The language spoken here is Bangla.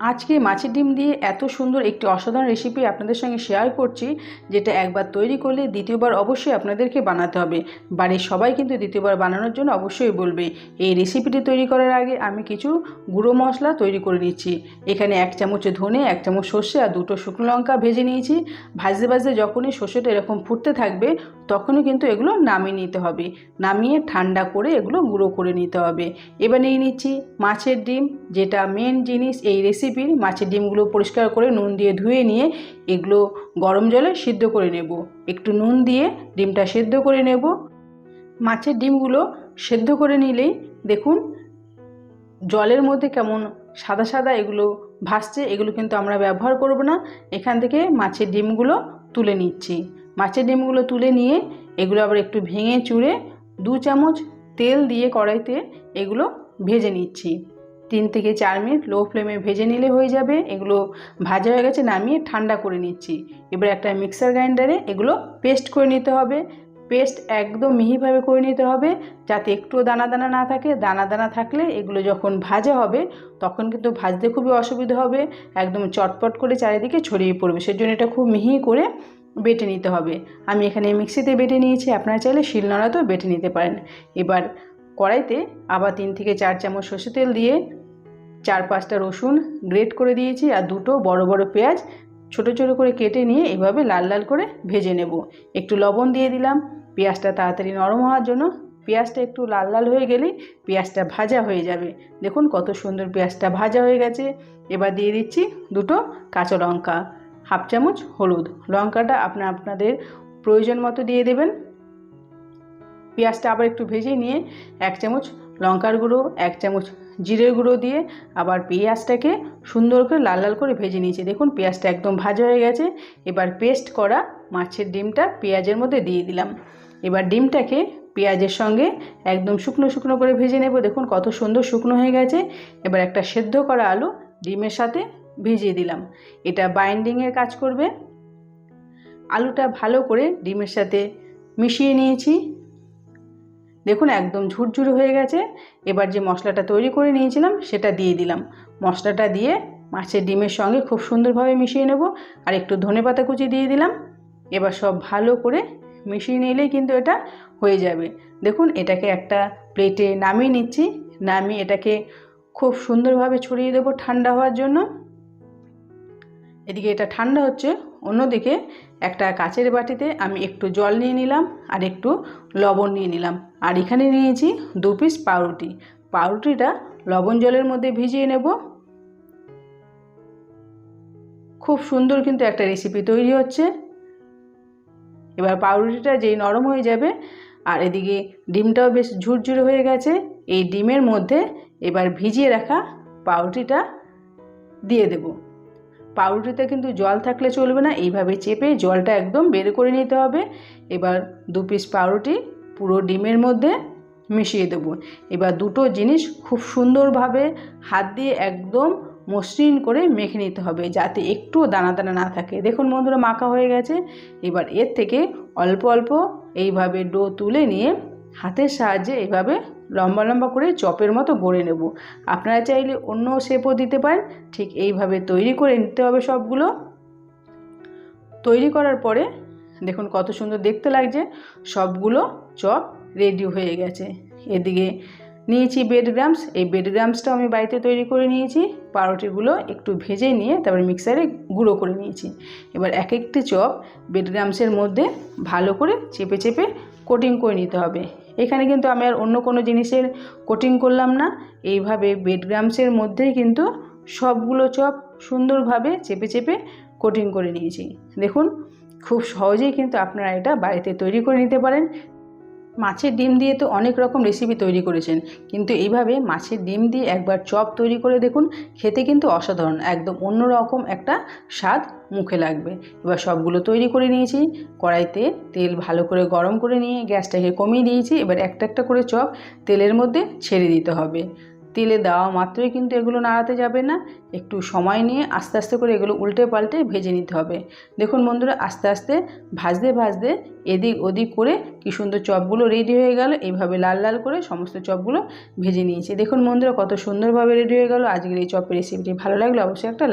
আজকে মাছের ডিম দিয়ে এত সুন্দর একটি অসাধারণ রেসিপি আপনাদের সঙ্গে শেয়ার করছি, যেটা একবার তৈরি করলে দ্বিতীয়বার অবশ্যই আপনাদেরকে বানাতে হবে। বাড়ির সবাই কিন্তু দ্বিতীয়বার বানানোর জন্য অবশ্যই বলবে, এই রেসিপিটি তৈরি করার আগে আমি কিছু গুঁড়ো মশলা তৈরি করে নিচ্ছি। এখানে এক চামচ ধনে, এক চামচ সর্ষে আর দুটো শুকনো লঙ্কা ভেজে নিয়েছি। ভাজতে ভাজতে যখনই সর্ষেটা এরকম ফুটতে থাকবে তখনই কিন্তু এগুলো নামিয়ে নিতে হবে। নামিয়ে ঠান্ডা করে এগুলো গুঁড়ো করে নিতে হবে। এবার নিয়ে নিচ্ছি মাছের ডিম, যেটা মেন জিনিস এই রেসিপির মাছের ডিমগুলো পরিষ্কার করে নুন দিয়ে ধুয়ে নিয়ে এগুলো গরম জলে সিদ্ধ করে নেব। একটু নুন দিয়ে ডিমটা সেদ্ধ করে নেব। মাছের ডিমগুলো সেদ্ধ করে নিলেই দেখুন জলের মধ্যে কেমন সাদা সাদা এগুলো ভাসছে, এগুলো কিন্তু আমরা ব্যবহার করব না। এখান থেকে মাছের ডিমগুলো তুলে নিচ্ছি। মাছের ডিমগুলো তুলে নিয়ে এগুলো আবার একটু ভেঙে চুড়ে দু চামচ তেল দিয়ে কড়াইতে এগুলো ভেজে নিচ্ছি। তিন থেকে চার মিনিট লো ফ্লেমে ভেজে নিলে হয়ে যাবে। এগুলো ভাজা হয়ে গেছে নামিয়ে ঠান্ডা করে নিচ্ছি। এবার একটা মিক্সার গ্রাইন্ডারে এগুলো পেস্ট করে নিতে হবে। পেস্ট একদম মিহিভাবে করে নিতে হবে যাতে একটুও দানা দানা না থাকে। দানা দানা থাকলে এগুলো যখন ভাজা হবে তখন কিন্তু ভাজতে খুবই অসুবিধা হবে। একদম চটপট করে চারিদিকে ছড়িয়ে পড়বে। সেজন্য এটা খুব মিহি করে বেটে নিতে হবে। আমি এখানে মিক্সিতে বেটে নিয়েছি, আপনারা চাইলে শিলনোড়াতেও বেটে নিতে পারেন। এবার কড়াইতে আবার তিন থেকে চার চামচ সর্ষে তেল দিয়ে চার পাঁচটা রসুন গ্রেট করে দিয়েছি আর দুটো বড় বড় পেঁয়াজ ছোট ছোট করে কেটে নিয়ে এভাবে লাল লাল করে ভেজে নেব। একটু লবণ দিয়ে দিলাম। পেঁয়াজটা তাড়াতাড়ি নরম হওয়ার জন্য পেঁয়াজটা একটু লাল লাল হয়ে গেলেই পেঁয়াজটা ভাজা হয়ে যাবে। দেখুন কত সুন্দর পেঁয়াজটা ভাজা হয়ে গেছে। এবার দিয়ে দিচ্ছি দুটো কাঁচা লঙ্কা। হাফ চামচ হলুদ। লঙ্কাটা আপনার আপনাদের প্রয়োজন মতো দিয়ে দেবেন। পেঁয়াজটা আবার একটু ভেজে নিয়ে এক চামচ লঙ্কার গুঁড়ো, এক চামচ জিরের গুঁড়ো দিয়ে আবার পেঁয়াজটাকে সুন্দর করে লাল লাল করে ভেজে নিয়েছি। দেখুন, পেঁয়াজটা একদম ভাজা হয়ে গেছে। এবার পেস্ট করা মাছের ডিমটা পেঁয়াজের মধ্যে দিয়ে দিলাম। এবার ডিমটাকে পেঁয়াজের সঙ্গে একদম শুকনো শুকনো করে ভেজে নেব। দেখুন, কত সুন্দর শুকনো হয়ে গেছে। এবার একটা সেদ্ধ করা আলু ডিমের সাথে ভিজিয়ে দিলাম। এটা বাইন্ডিংয়ের কাজ করবে। আলুটা ভালো করে ডিমের সাথে মিশিয়ে নিয়েছি। দেখুন একদম ঝুরঝুরে হয়ে গেছে। এবার যে মশলাটা তৈরি করে নিয়েছিলাম, সেটা দিয়ে দিলাম। মশলাটা দিয়ে মাছের ডিমের সঙ্গে খুব সুন্দরভাবে মিশিয়ে নেব আর একটু ধনে পাতা কুচি দিয়ে দিলাম। এবার সব ভালো করে মিশিয়ে নিলেই কিন্তু এটা হয়ে যাবে। দেখুন এটাকে একটা প্লেটে নামিয়ে নিচ্ছি। নামিয়ে এটাকে খুব সুন্দরভাবে ছড়িয়ে দেবো ঠান্ডা হওয়ার জন্য। এদিকে এটা ঠান্ডা হচ্ছে, অন্যদিকে একটা কাচের বাটিতে আমি একটু জল নিয়ে নিলাম আর একটু লবণ নিয়ে নিলাম। আর এখানে নিয়েছি দু পিস পাউরুটি। পাউরুটিটা লবণ জলের মধ্যে ভিজিয়ে নেব। খুব সুন্দর কিন্তু একটা রেসিপি তৈরি হচ্ছে। এবার পাউরুটিটা যেই নরম হয়ে যাবে আর এদিকে ডিমটাও বেশ ঝুরঝুরে হয়ে গেছে, এই ডিমের মধ্যে এবার ভিজিয়ে রাখা পাউরুটিটা দিয়ে দেবো। পাউরুটিতে কিন্তু জল থাকলে চলবে না, এইভাবে চেপে জলটা একদম বের করে নিতে হবে। এবার দু পিস পাউরুটি পুরো ডিমের মধ্যে মিশিয়ে দেবো। এবার দুটো জিনিস খুব সুন্দরভাবে হাত দিয়ে একদম মসৃণ করে মেখে নিতে হবে, যাতে একটু দানা দানা না থাকে। দেখুন বন্ধুরা, মাখা হয়ে গেছে। এবার এর থেকে অল্প অল্প এইভাবে ডো তুলে নিয়ে হাতের সাহায্যে এইভাবে লম্বা লম্বা করে চপের মতো গড়ে নেব। আপনারা চাইলে অন্য শেপও দিতে পারেন। ঠিক এইভাবে তৈরি করে নিতে হবে সবগুলো। তৈরি করার পরে দেখুন কত সুন্দর দেখতে লাগছে। সবগুলো চপ রেডি হয়ে গেছে। এদিকে নিয়েছি বেড গ্রামস এই বেড গ্রামসটাও আমি বাড়িতে তৈরি করে নিয়েছি। পাউরুটিগুলো একটু ভেজে নিয়ে তারপরে মিক্সারে গুঁড়ো করে নিয়েছি। এবার এক একটি চপ বেড গ্রামসের মধ্যে ভালো করে চেপে চেপে কোটিং করে নিতে হবে। এখানে কিন্তু আমি আর অন্য কোনো জিনিসের কোটিং করলাম না। এইভাবে বেডগ্রামসের মধ্যেই কিন্তু সবগুলো চপ সুন্দরভাবে চেপে চেপে কোটিং করে নিয়েছি। দেখুন, খুব সহজেই কিন্তু আপনারা এটা বাড়িতে তৈরি করে নিতে পারেন। মাছের ডিম দিয়ে তো অনেক রকম রেসিপি তৈরি করেছেন। কিন্তু এইভাবে মাছের ডিম দিয়ে একবার চপ তৈরি করে দেখুন, খেতে কিন্তু অসাধারণ, একদম অন্য রকম একটা স্বাদ মুখে লাগবে। এবার সবগুলো তৈরি করে নিয়েছি, কড়াইতে তেল ভালো করে গরম করে নিয়ে গ্যাসটাকে কমিয়ে দিয়েছি, এবার একটা একটা করে চপ তেলের মধ্যে ছেড়ে দিতে হবে। তেলে দেওয়া মাত্রই কিন্তু এগুলো নাড়াতে যাবে না। একটু সময় নিয়ে আস্তে আস্তে করে এগুলো উল্টে পাল্টে ভেজে নিতে হবে। দেখুন বন্ধুরা, আস্তে আস্তে ভাজতে ভাজতে এদিক ওদিক করে কি সুন্দর চপগুলো রেডি হয়ে গেল। এইভাবে লাল লাল করে সমস্ত চপগুলো ভেজে নিয়েছি। দেখুন বন্ধুরা, কত সুন্দরভাবে রেডি হয়ে গেল। আজকের এই চপের রেসিপিটি ভালো লাগলে অবশ্যই একটা